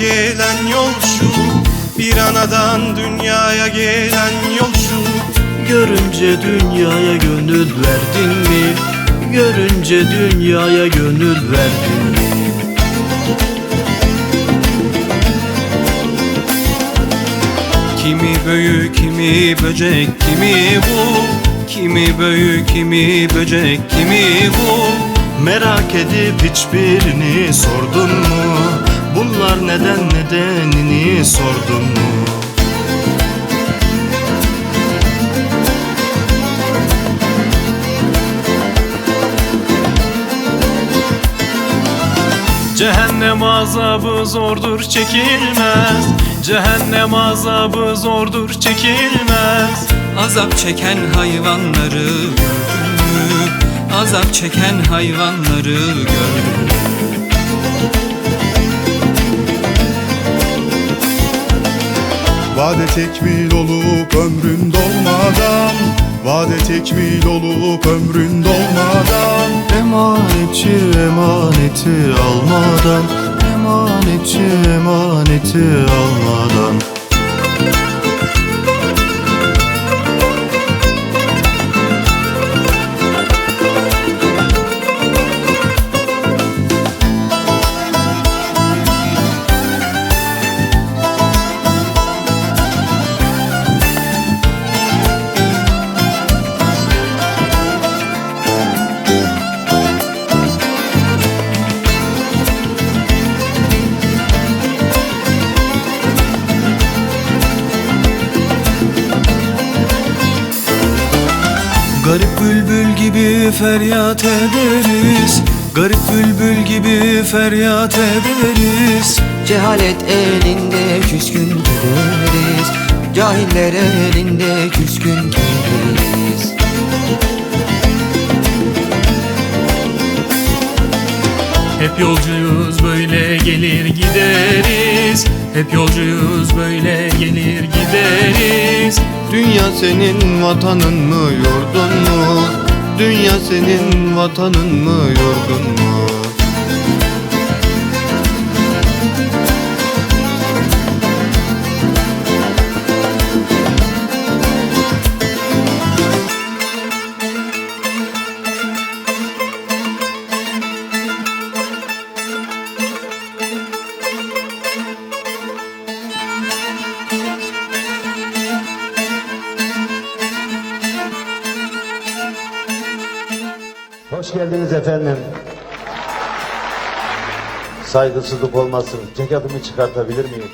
gelen yolcu Bir anadan dünyaya gelen yolcu Görünce dünyaya gönül verdin mi? Görünce dünyaya gönül verdin mi? Kimi büyü kimi böcek kimi bu Kimi büyü kimi böcek kimi bu Merak edip hiçbirini sordun mu? Bunlar neden nedenini sordun mu? Cehennem azabı zordur çekilmez Cehennem azabı zordur çekilmez Azap çeken hayvanları gördün mü? Azap çeken hayvanları gördün mü? Vade tekmil olup ömrün dolmadan Vade tekmil olup ömrün dolmadan. Emanetçi emaneti almadan Emanetçi emaneti almadan bülbül gibi feryat ederiz. Garip bülbül gibi feryat ederiz. Cehalet elinde küskün gideriz Cahiller elinde küskün gideriz Hep yolcuyuz böyle gelir gideriz. Hep yolcuyuz böyle gelir gideriz Dünya senin vatanın mı yurdun mu? Dünya senin vatanın mı yurdun mu? Hoş geldiniz efendim. Saygısızlık olmasın. Ceketimi çıkartabilir miyim?